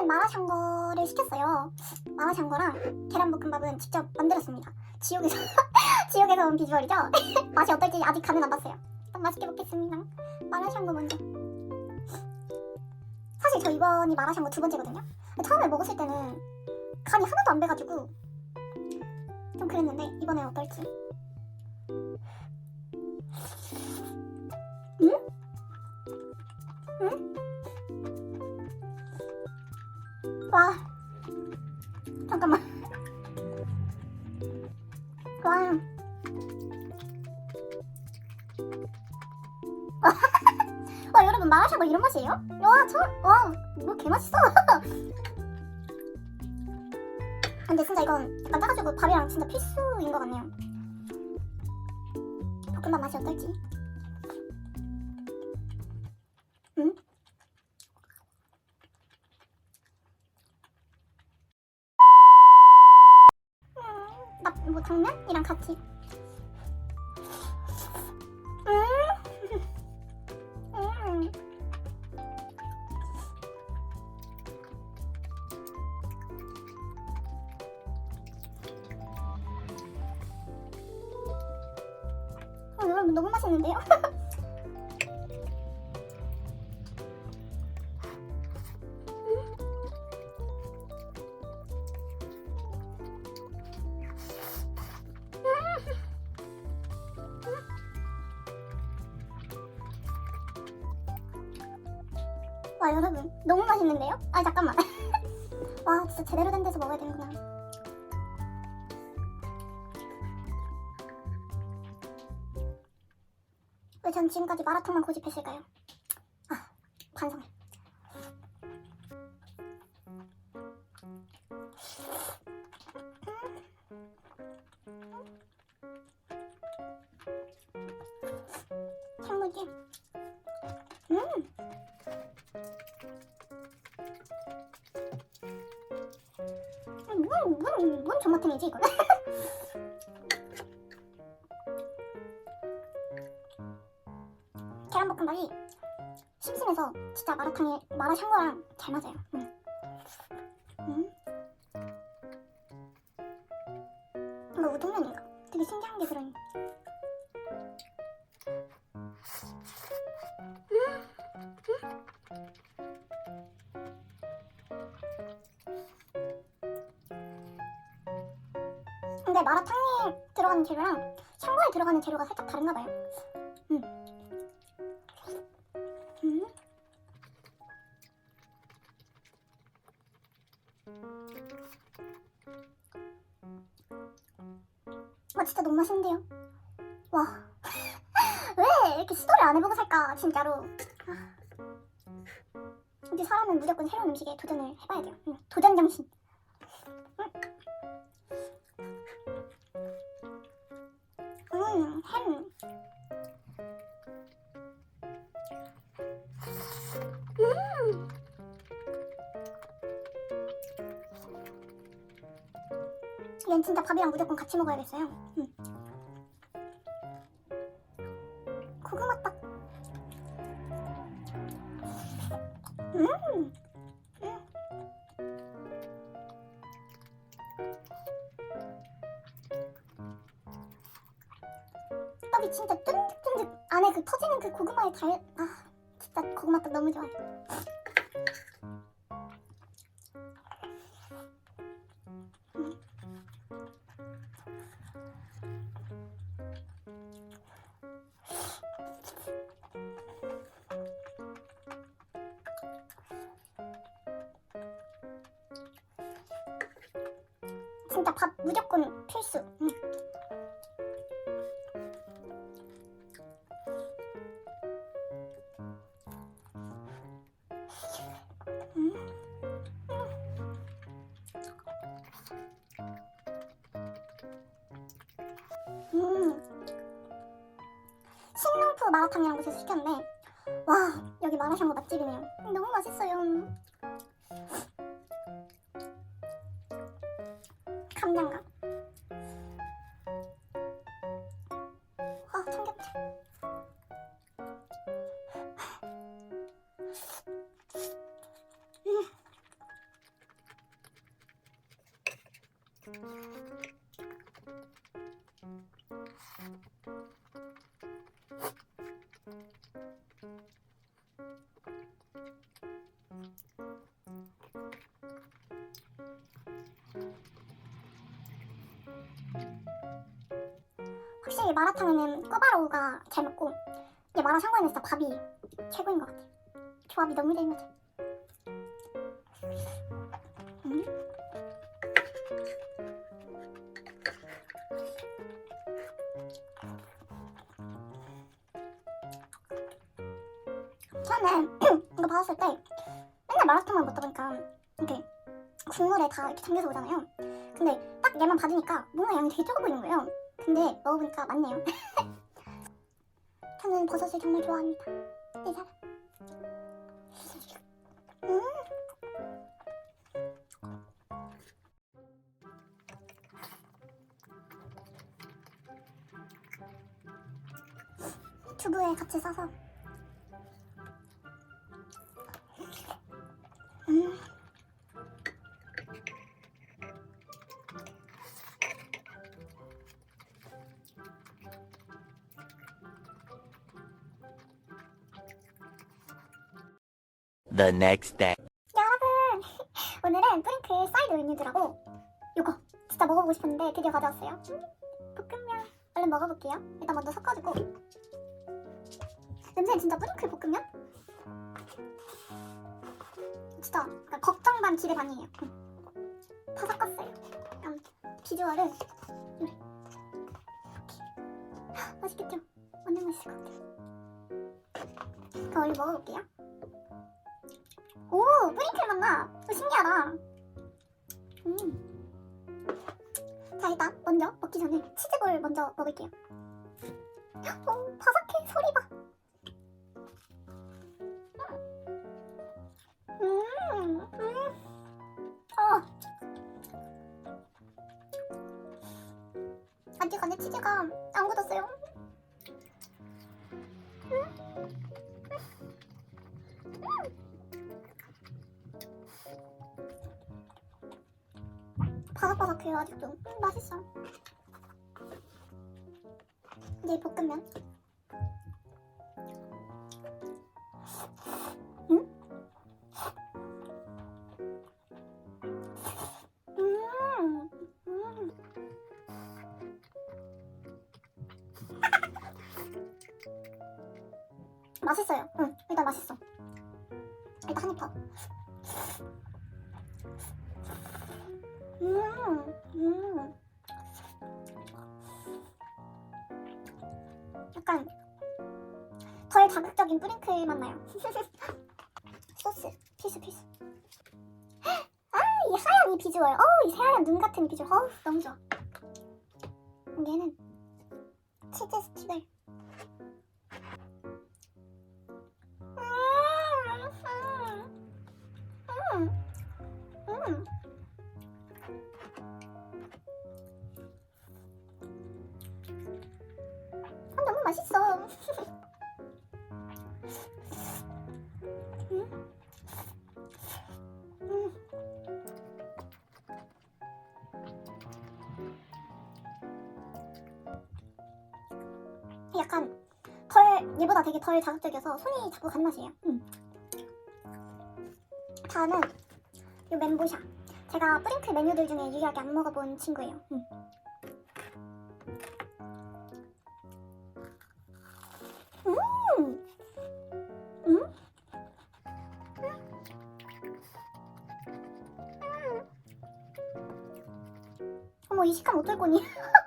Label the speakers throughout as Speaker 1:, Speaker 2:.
Speaker 1: 저는 마라샹궈를 시켰어요. 마라샹궈랑 계란볶음밥은 직접 만들었습니다. 지옥에서 지옥에서 온 비주얼이죠. 맛이 어떨지 아직 간은 안 봤어요. 일단 맛있게 먹겠습니다. 마라샹궈 먼저. 사실 저 이번이 마라샹궈 두 번째거든요. 처음에 먹었을 때는 간이 하나도 안 배가지고 좀 그랬는데 이번엔 어떨지. 응? 응? 와. 잠깐만. 와. 와 여러분 마라샹궈 이런 맛이에요? 와 저 와 뭐 개맛있어. 근데 진짜 이건 약간 짜가지고 밥이랑 진짜 필수인 것 같네요. 볶음밥 맛이 어떨지 와 여러분 너무 맛있는데요? 아 잠깐만 와 진짜 제대로 된 데서 먹어야 되는구나 왜 전 지금까지 마라탕만 고집했을까요? 심심해서 진짜 마라탕에 마라샹궈랑 잘 맞아요. 음. 음. 이거 우동면인가? 되게 신기한 게 들어있네. 근데 마라탕에 들어가는 재료랑 샹궈에 들어가는 재료가 살짝 다른가 봐요. 아. 근데 사람은 무조건 새로운 음식에 도전을 해봐야 돼요. 응, 도전 정신. 음, 햄. 음. 이건 진짜 밥이랑 무조건 같이 먹어야겠어요. 음. 달. 아 진짜 고구마 떡 너무 좋아요. 진짜 밥 무조건 필수. 음. 마라샹궈 맛집이네요. 음, 너무 맛있어요. 감량감. 아 삼겹살. 음. 확실히 마라탕에는 꿔바로우가 잘 먹고 이 마라샹궈에는 진짜 밥이 최고인 것 같아. 조합이 너무 잘 맞아. 음? 처음에 이거 받았을 때 맨날 마라탕만 먹다 보니까 이렇게 국물에 다 이렇게 잠겨서 오잖아요. 근데 딱 얘만 받으니까 뭔가 양이 되게 적어 보이는 거예요. 근데 먹어보니까 맞네요. 저는 버섯을 정말 좋아합니다. 내 사랑. 음. 두부에 같이 싸서. 음.
Speaker 2: The next day.
Speaker 1: 여러분 오늘은 프링클 사이드 메뉴들하고 요거 진짜 먹어보고 싶었는데 드디어 가져왔어요 음, 볶음면 얼른 먹어볼게요 일단 먼저 섞어주고 냄새 진짜 프링클 볶음면? 진짜 약간 걱정 반 기대 반이에요 음. 다 섞었어요 약간 비주얼은 음. 이렇게. 맛있겠죠? 완전 맛있을 것 같아요 그럼 얼른 먹어볼게요 오, 뿌링클 맛나. 어, 신기하다. 음. 자, 일단 먼저 먹기 전에 치즈볼 먼저 먹을게요. 오, 바삭해. 소리 봐. 음, 음. 어. 아직 안에 치즈가 안 굳었어요. 바삭바삭해요 아직도 음, 맛있어. 이제 볶음면. 음? 음, 음. 맛있어요. 응 일단 맛있어. 일단 한입 더 덜 자극적인 뿌링클 맛 나요. 소스 필수 필수. 아, 이 하얀 이 비주얼. 어우, 이 하얀 눈 같은 이 비주얼. 어우, 너무 좋아. 얘는 치즈 스틱을. 음, 음, 음, 음. 아, 맛있어. 얘보다 되게 덜 자극적이어서 손이 자꾸 가는 맛이에요. 음. 다음은 요 멘보샤. 제가 뿌링클 메뉴들 중에 유일하게 안 먹어본 친구예요. 음. 음. 음? 어머 이 식감 어떨 거니?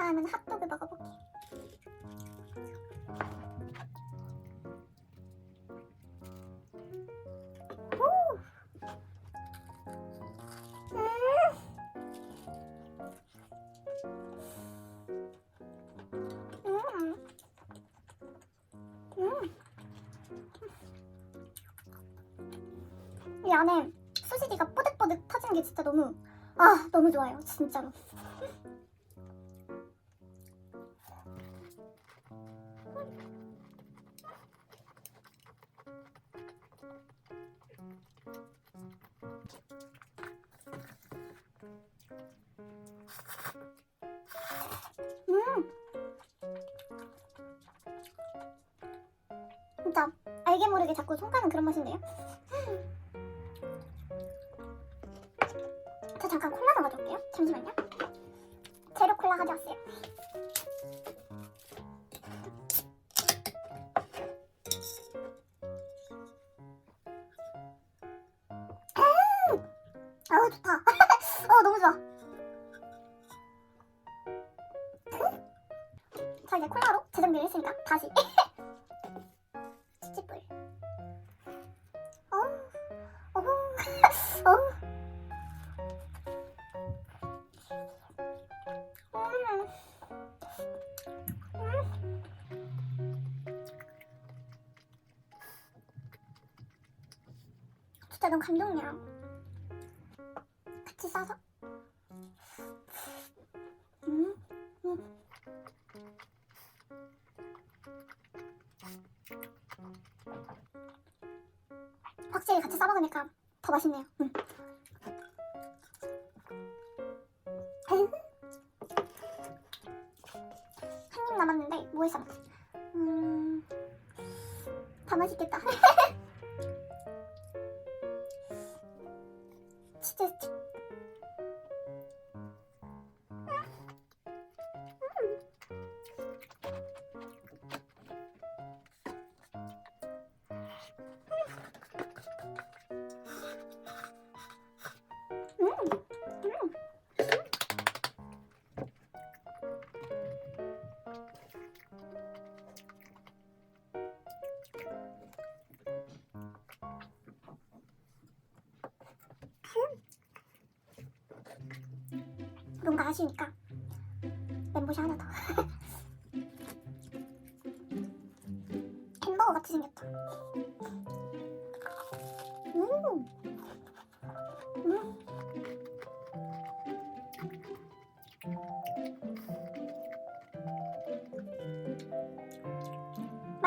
Speaker 1: 다음은 핫도그 먹어볼게. 음! 음! 음! 이 안에 소시지가 뽀득뽀득 터지는 게 진짜 너무 아 너무 좋아요 진짜로. 음 진짜 알게 모르게 자꾸 손가는 그런 맛인데요 저 잠깐 콜라 좀 가져올게요. 잠시만요. 제로 콜라 가져왔어요. 진짜 너무 감동이야. 같이 싸서. 음, 음. 확실히 같이 싸 먹으니까 더 맛있네요. 음. 한입 남았는데 뭐 해서 먹지? 뭔가 아쉬우니까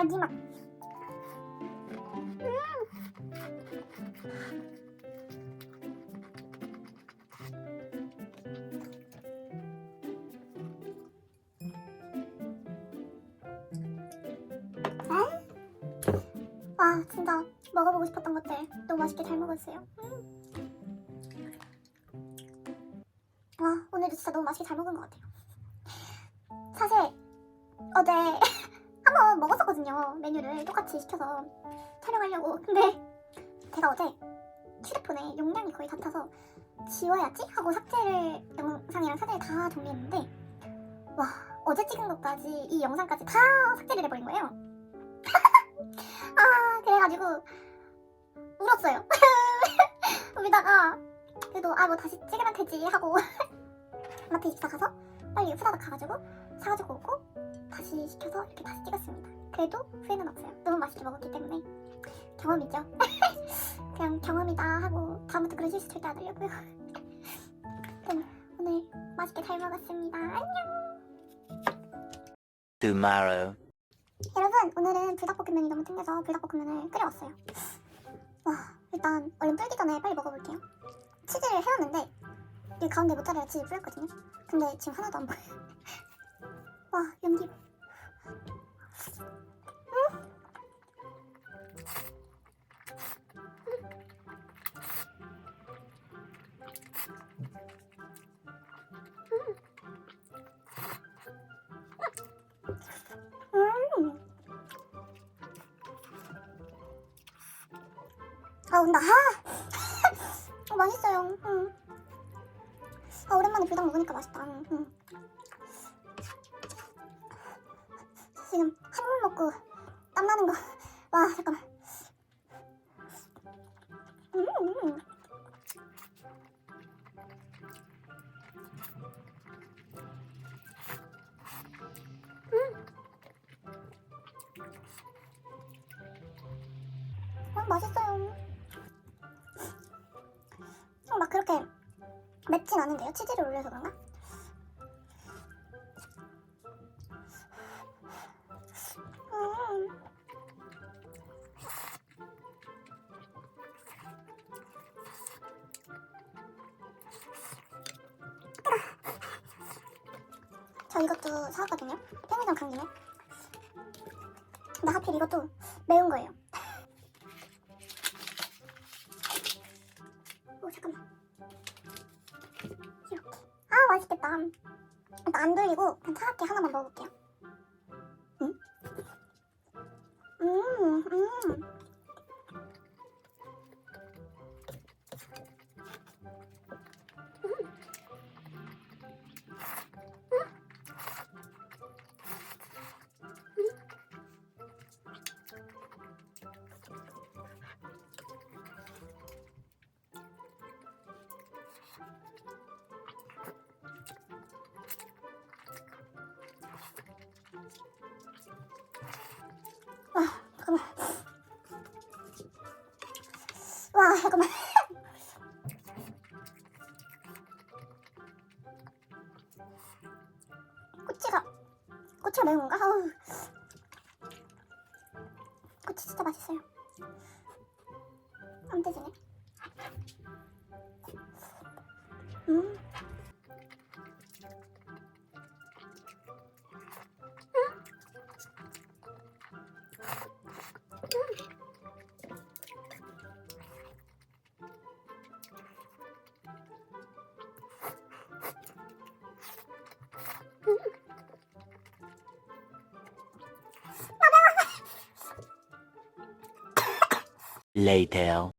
Speaker 1: 마지막 와 진짜 먹어보고 싶었던 것들 너무 맛있게 잘 먹었어요. 음. 와 오늘도 진짜 너무 맛있게 잘 먹은 것 같아요. 사실 어제 메뉴를 똑같이 시켜서 촬영하려고. 근데 제가 어제 휴대폰에 용량이 거의 다 차서 지워야지 하고 삭제를 영상이랑 사진을 다 정리했는데 와 어제 찍은 것까지 이 영상까지 다 삭제를 해버린 거예요. 아 그래가지고 울었어요. 울다가 그래도 아 뭐 다시 찍으면 되지 하고 마트 24 가서 빨리 후다닥 가가지고 사가지고 오고 다시 시켜서 이렇게 다시 찍었습니다. 그래도 후회는 없어요. 너무 맛있게 먹었기 때문에 경험이죠. 그냥 경험이다 하고 다음부터 그런 실수 절대 안 하려고요. 그럼 오늘 맛있게 잘 먹었습니다. 안녕.
Speaker 2: Tomorrow.
Speaker 1: 여러분 오늘은 불닭볶음면이 너무 땡겨서 불닭볶음면을 끓여왔어요 와 일단 얼른 불기 전에 빨리 먹어볼게요 치즈를 해왔는데 이 가운데 모짜렐라 치즈 뿌렸거든요 근데 지금 하나도 안 보여 와 연기. 음. 아 온다. 아! 어, 맛있어요. 음. 아 오랜만에 불닭 먹으니까 맛있다. 음, 먹고 땀 나는 거 와 잠깐만 음, 음. 아, 맛있어요. 그렇게 맵진 않은데요? 치즈를 올려서 그런가? 저 이것도 사왔거든요. 편의점 간 김에. 근데 하필 이것도 매운 거예요. 오 잠깐만. 이렇게. 아 맛있겠다. 일단 안 돌리고 그냥 차갑게 하나만 먹어볼게요. 음? 음, 음.
Speaker 2: Later.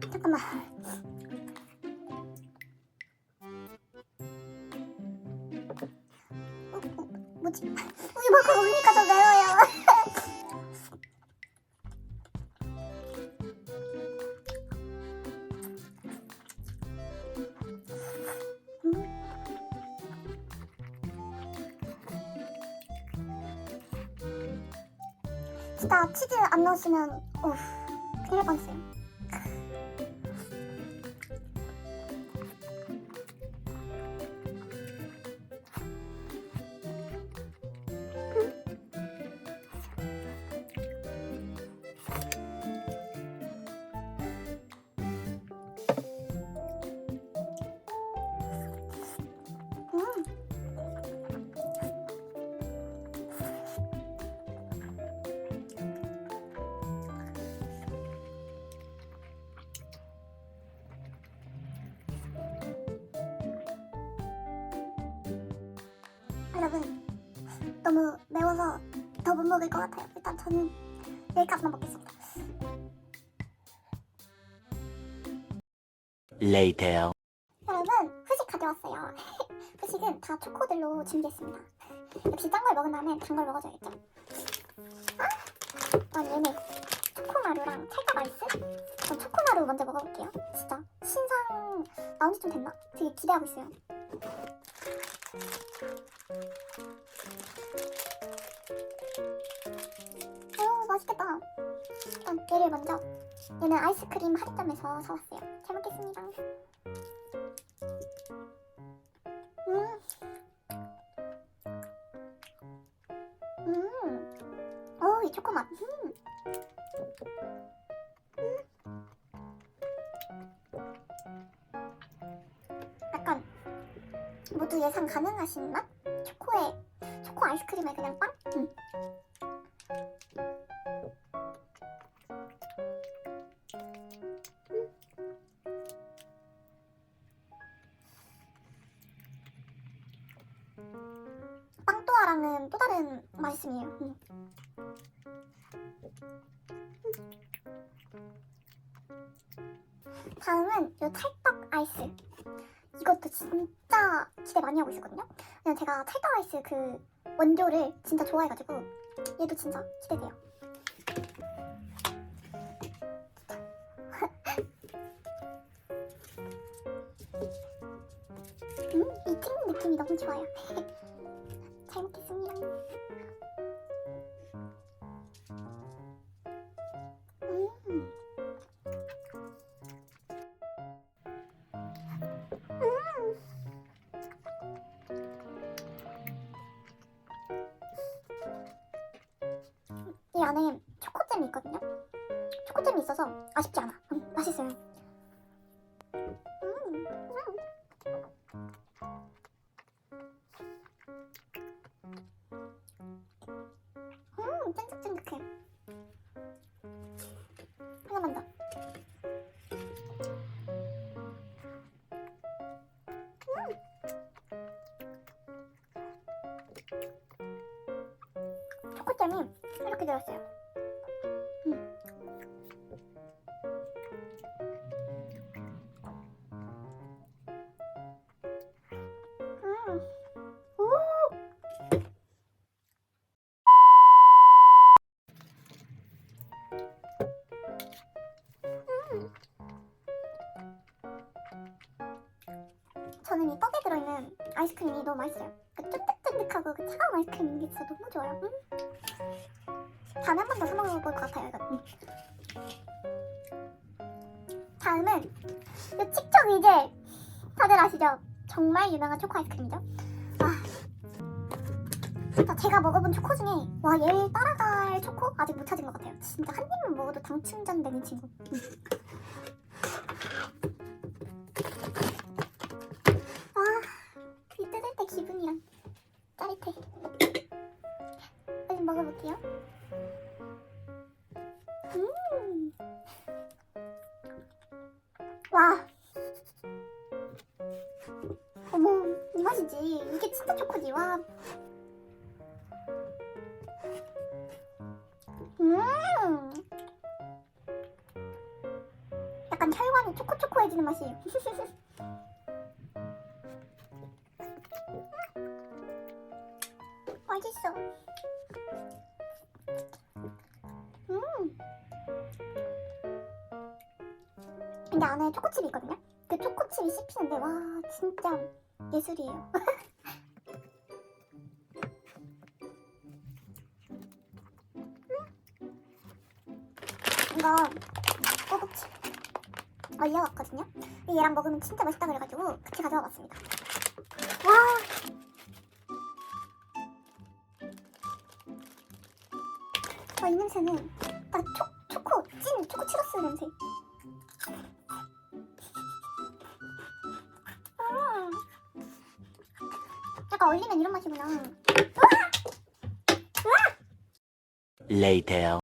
Speaker 1: 잠깐만. 안넣 너무 매워서 더 못 먹을 것 같아요. 일단 저는 여기까지만 먹겠습니다.
Speaker 2: Later.
Speaker 1: 여러분 후식 가져왔어요. 후식은 다 초코들로 준비했습니다. 역시 짠 걸 먹은 다음에 단 걸 먹어줘야겠죠. 아, 난 얘네 초코마루랑 찰떡 아이스. 전 초코마루 먼저 먹어볼게요. 진짜 신상 나온 지 좀 됐나? 되게 기대하고 있어요. 오 맛있겠다. 일단 얘를 먼저 얘는 아이스크림 할인점에서 사왔어요. 잘 먹겠습니다. 음. 음. 어, 이 초코 맛. 음. 음. 아이스크림 맛? 초코에 초코 아이스크림에 그냥 빵? 응. 빵또아랑은 또 다른 말씀이에요. 응. 다음은 요 찰떡 아이스. 이것도 진짜 기대 많이 하고 있었거든요. 그냥 제가 찰떡 아이스 그 원조를 진짜 좋아해가지고 얘도 진짜 기대돼요. 음, 이 튀는 느낌이 너무 좋아요. 안에 초코잼이 있거든요. 초코잼이 있어서 아쉽지 않아. 음, 맛있어요. 저는 이 떡에 들어있는 아이스크림이 너무 맛있어요. 그 쫀득쫀득하고 그 차가운 아이스크림 이게 진짜 너무 좋아요. 음. 다음에 한 번 더 사먹어볼 것 같아요. 이거. 음. 다음은 이 칙촉 이제 다들 아시죠? 정말 유명한 초코 아이스크림이죠. 아, 진짜 제가 먹어본 초코 중에 와 얘를 따라갈 초코 아직 못 찾은 것 같아요. 진짜 한 입만 먹어도 당 충전되는 친구. 음. 이 맛이지. 이게 진짜 초코지. 와. 음. 약간 혈관이 초코초코해지는 맛이에요. 맛있어. 음. 근데 안에 초코칩이 있거든요. 그 초코칩이 씹히는데 와 진짜 예술이에요. 이거 꼬북칩 얼려왔거든요. 얘랑 먹으면 진짜 맛있다 그래가지고 같이 가져와 봤습니다. 와. 와, 이 냄새는 딱 초, 초코, 찐 초코 치러스 냄새. 약간 얼리면 이런 맛이구나.
Speaker 2: Later.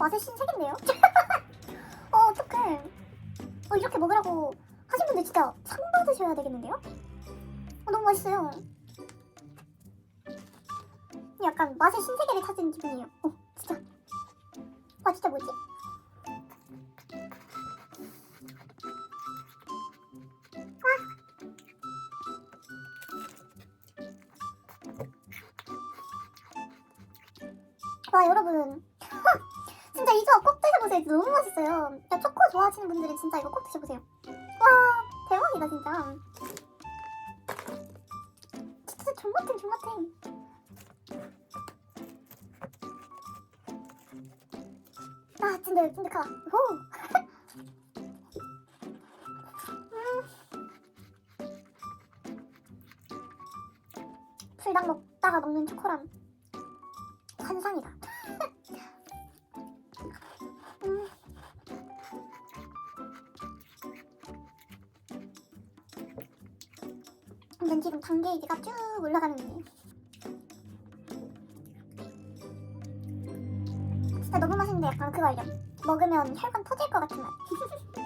Speaker 1: 맛의 신세계인데요? 어, 어떡해. 어, 이렇게 먹으라고 하신 분들 진짜 상 받으셔야 되겠는데요? 어, 너무 맛있어요. 약간 맛의 신세계를 찾은 기분이에요. 어, 진짜. 와, 진짜 뭐지? 좋아하시는 분들은 진짜 이거 꼭 드셔보세요. 와, 대박이다, 진짜. 진짜 존맛탱, 존맛탱. 아, 찐득, 찐득하다. 오. 음. 당장 먹다가 먹는 초코랑 환상이다. 당 게이지가 쭉 올라가는 중이에요. 진짜 너무 맛있는데 약간 그거 알죠? 먹으면 혈관 터질 것 같은 맛.